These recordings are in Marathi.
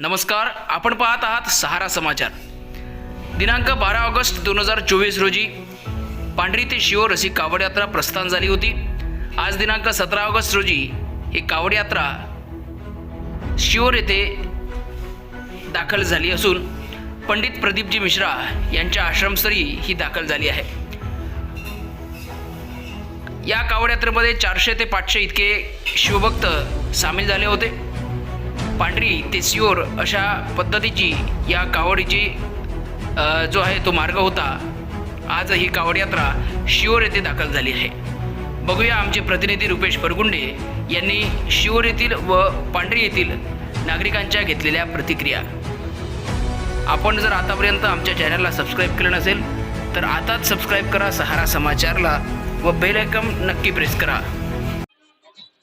नमस्कार आपण पाहत आहात सहारा समाचार. दिनांक बारा ऑगस्ट दोन हजार चोवीस रोजी पांढरी ते शिओर अशी कावड यात्रा प्रस्थान झाली होती. आज दिनांक सतरा ऑगस्ट रोजी ही कावड यात्रा शिओर येथे दाखल झाली असून पंडित प्रदीपजी मिश्रा यांच्या आश्रमस्तरी ही दाखल झाली आहे. या कावड यात्रेमध्ये चारशे ते पाचशे इतके शिवभक्त सामील झाले होते. पांढरी ते सिओर अशा पद्धतीची या कावडीची जो आहे तो मार्ग होता आज ही कावड यात्रा शिओर येथे दाखल झाली आहे. बघूया आमचे प्रतिनिधी रुपेश परगुंडे यांनी शिओर येथील व पांढरी येथील नागरिकांच्या घेतलेल्या प्रतिक्रिया. आपण जर आतापर्यंत आमच्या चॅनलला सबस्क्राईब केलं नसेल तर आताच सबस्क्राईब करा सहारा समाचारला व बेल आयकम नक्की प्रेस करा.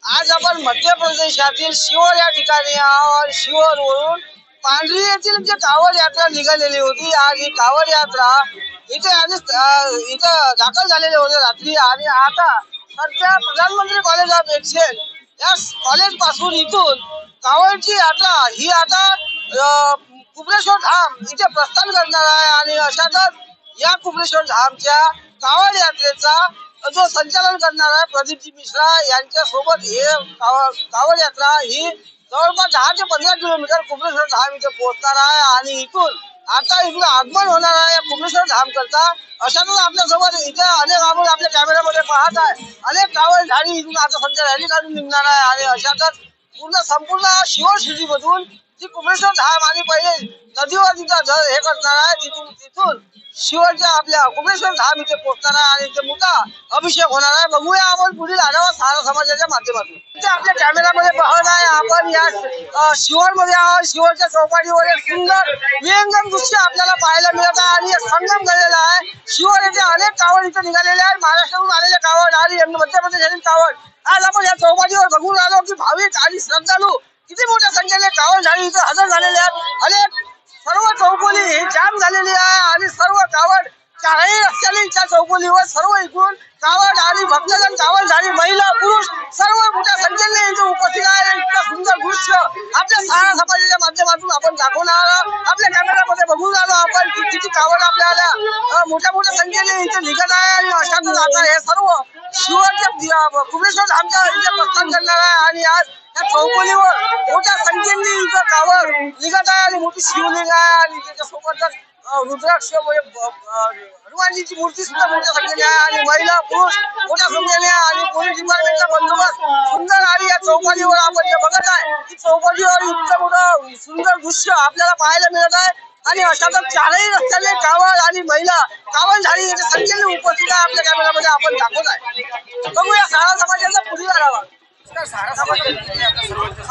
आज आपण मध्य प्रदेशातील शिवर या ठिकाणी आहोत शिवरवरून पांढरी येथील जे कावड यात्रा निघालेली होती आज ही कावड यात्रा इथे आणि इथं दाखल झालेले होते रात्री. आणि आता सध्या प्रधानमंत्री कॉलेज ऑफ एक्सेल या कॉलेजपासून इथून कावडची यात्रा ही आता अं, धाम इथे प्रस्थान करणार आहे. आणि अशातच या कुबरेश्वर धामच्या कावड यात्रेचा जो संचालन करणार आहे प्रदीपजी मिश्रा यांच्या सोबत हे कावड यात्रा ही जवळपास दहा ते पंधरा किलोमीटर कुंभेश्वर धाम इथे पोहोचणार आहे आणि इथून आता इथून आगमन होणार आहे या कुबरेश्वर धाम करता. अशातच आपल्यासोबत इथे अनेक आपण आपल्या कॅमेऱ्यामध्ये पाहत आहे. अनेक कावड झाडी इथून आता सध्या रॅली काढून निघणार आहे आणि अशातच पूर्ण संपूर्ण शिवर सिटी मधून जी कुबरेश्वर धाम आणि पहिले नदीवर तिथं हे करणार आहे तिथून तिथून शिवाजी आपल्या कुबरेश्वर धाम इथे पोहोचणार आहे आणि इथे मोठा अभिषेक होणार आहे. बघूया आपण पुढील आढावा सारा समाजाच्या माध्यमातून. इथे आपल्या कॅमेरामध्ये पाहत आहे आपण या शिवर मध्ये आहोत. शिवरच्या चौपाटीवर एक सुंदर विहंगम दृश्य आपल्याला पाहायला मिळत आहे आणि संगम झालेला आहे. शिवर येथे अनेक कावड इथे निघालेले आहेत. महाराष्ट्रातून आलेले कावड आणि मध्य प्रदेशातील कावड. आज आपण या चौपाटीवर बघून आलो की भाविक आणि श्रद्धालू किती मोठ्या संख्येने कावड झाली इथे हजर झालेले आहेत. अनेक सर्व चौकोली ही जाम झालेली आहे आणि सर्व कावड चारही रस्त्याने त्या चौकोलीवर सर्व इकडून कावड आणि भक्तजन कावड झाली महिला पुरुष सर्व मोठ्या संख्येने इथे उपस्थित आहे इतकं सुंदर दृश्य आपल्या सहारा समाजाच्या माध्यमातून आपण दाखवणार आहोत. आपल्या कॅमेऱ्यामध्ये बघून आलो आपण किती कावड आपल्याला मोठ्या मोठ्या संख्येने इथे निघत आहे आणि अशातच आता हे सर्व शिवाच्या कुबेश्वर आमच्या इथे प्रस्थान करणार आहे. आणि आज त्या चौकोलीवर मोठ्या संख्येने इथं निघत आहे आणि मोठी शिवलिंग आहे. आणि त्याच्यासोबतच रुद्राक्ष म्हणजे, हनुमानजीची मूर्ती सुद्धा मोठ्या संख्येने आहे. आणि महिला पुरुष मोठ्या संख्येने आहे. आणि पोलीस डिपार्टमेंटचा बंदोबस्त सुंदर आणि या चौपाटीवर आपण जे बघत आहे की चौपाटीवर इतकं मोठं सुंदर दृश्य आपल्याला पाहायला मिळत आहे. आणि अशातच चारही रस्त्याने कावड आणि महिला कावड झाली याच्या संख्येने उपस्थित आहे आपल्या कॅमेरामध्ये आपण दाखवत आहे. बघूया सारा समाजाचा पुढील आढावा.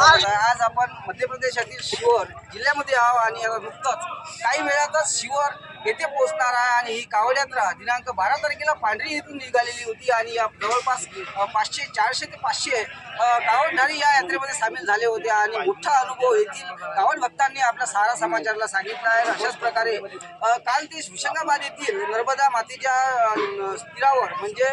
आज आपण मध्य प्रदेशातील शिवर जिल्ह्यामध्ये आहोत आणि आता नुकतंच काही वेळातच शिवर येथे पोहोचणार आहे आणि ही कावडयात्रा दिनांक बारा तारखेला पांढरी येथून निघालेली होती आणि जवळपास पाचशे चारशे ते पाचशे कावडधारी या यात्रेमध्ये सामील झाले होते आणि मोठा अनुभव येथील कावड भक्तांनी आपल्या सारा समाजाला सांगितला आहे. अशाच प्रकारे काल ते होशंगाबाद येथील नर्मदा मातेच्या स्थिरावर तीरावर म्हणजे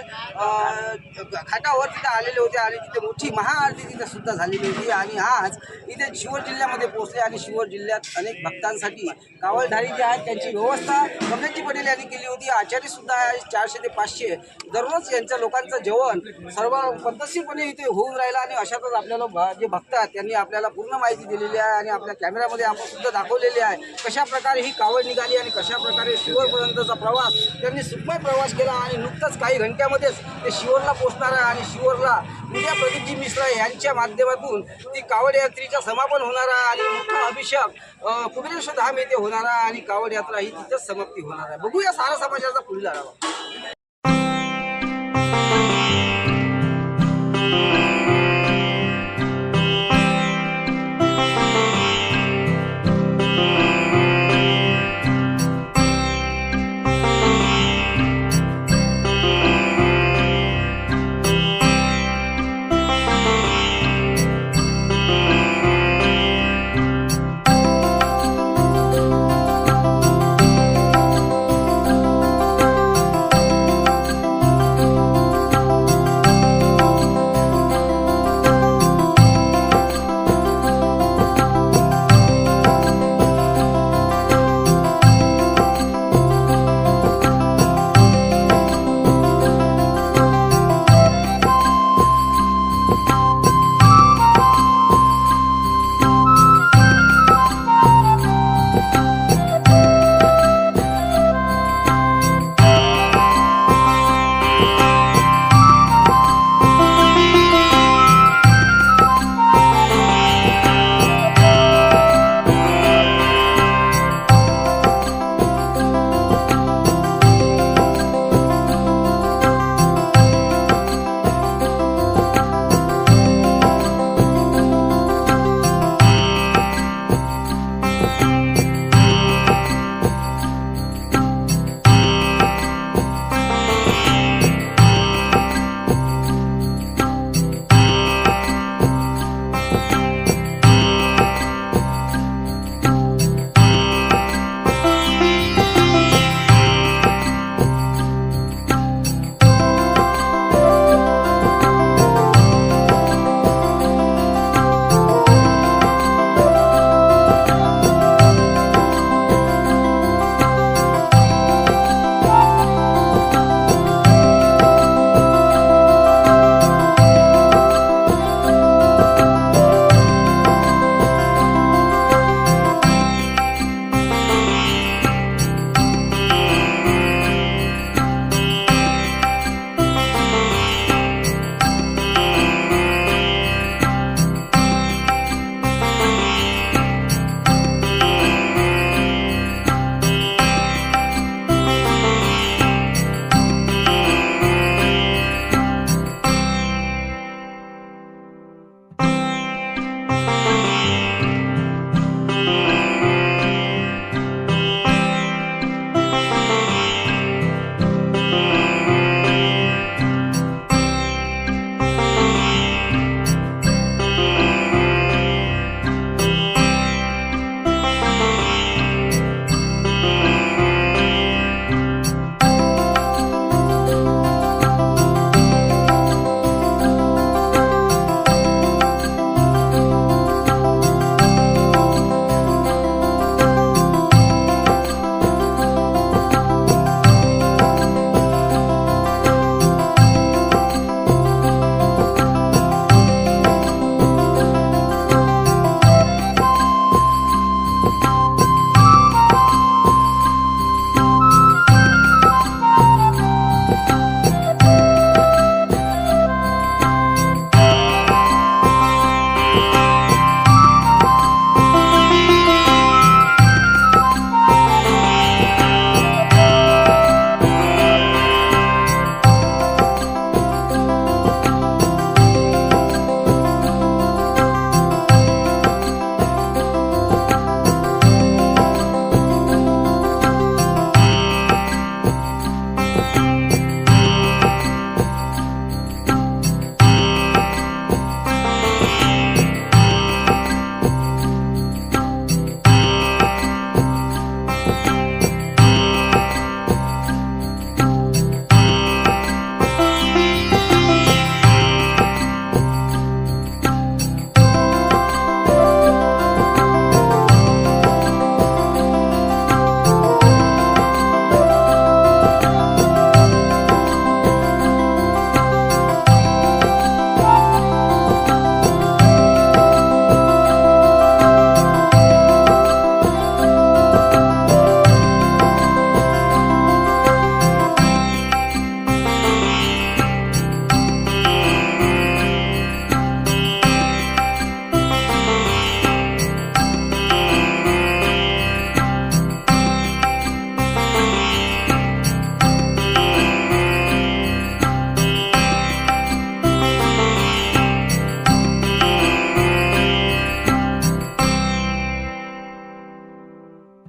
घाटावर तिथे आलेले होते आणि तिथे मोठी महाआरती तिथे सुद्धा झालेली होती आणि आज इथे शिवर जिल्ह्यामध्ये पोहोचले आणि शिवर जिल्ह्यात अनेक भक्तांसाठी कावडधारी जे आहेत त्यांची व्यवस्था कमलेशजी पटेल यांनी केली होती. आचारी सुद्धा चारशे ते पाचशे. दररोज यांच्या लोकांचं जेवण सर्व पद्धतशीरपणे इथे होऊन राहिलं आणि अशातच आपल्याला जे भक्त आहेत त्यांनी आपल्याला पूर्ण माहिती दिलेली आहे आणि आपल्या कॅमेऱ्यामध्ये आपण सुद्धा दाखवलेली आहे. कशा प्रकारे ही कावड निघाली आणि कशा प्रकारे शिवरपर्यंतचा प्रवास त्यांनी सुखमय प्रवास केला आणि नुकताच काही घंट्यामध्येच ते शिवरला पोचणार आहे आणि शिवरला उद्या प्रदीपजी मिश्रा यांच्या माध्यमातून ती कावड यात्रेचा समापन होणारा आणि मोठा अभिषेक अ, कुबेरेश्वर धाम येथे होणारा आणि कावड यात्रा ही तिथंच समाप्ती होणार आहे. बघूया सारा समाजाचा पुढील आढावा.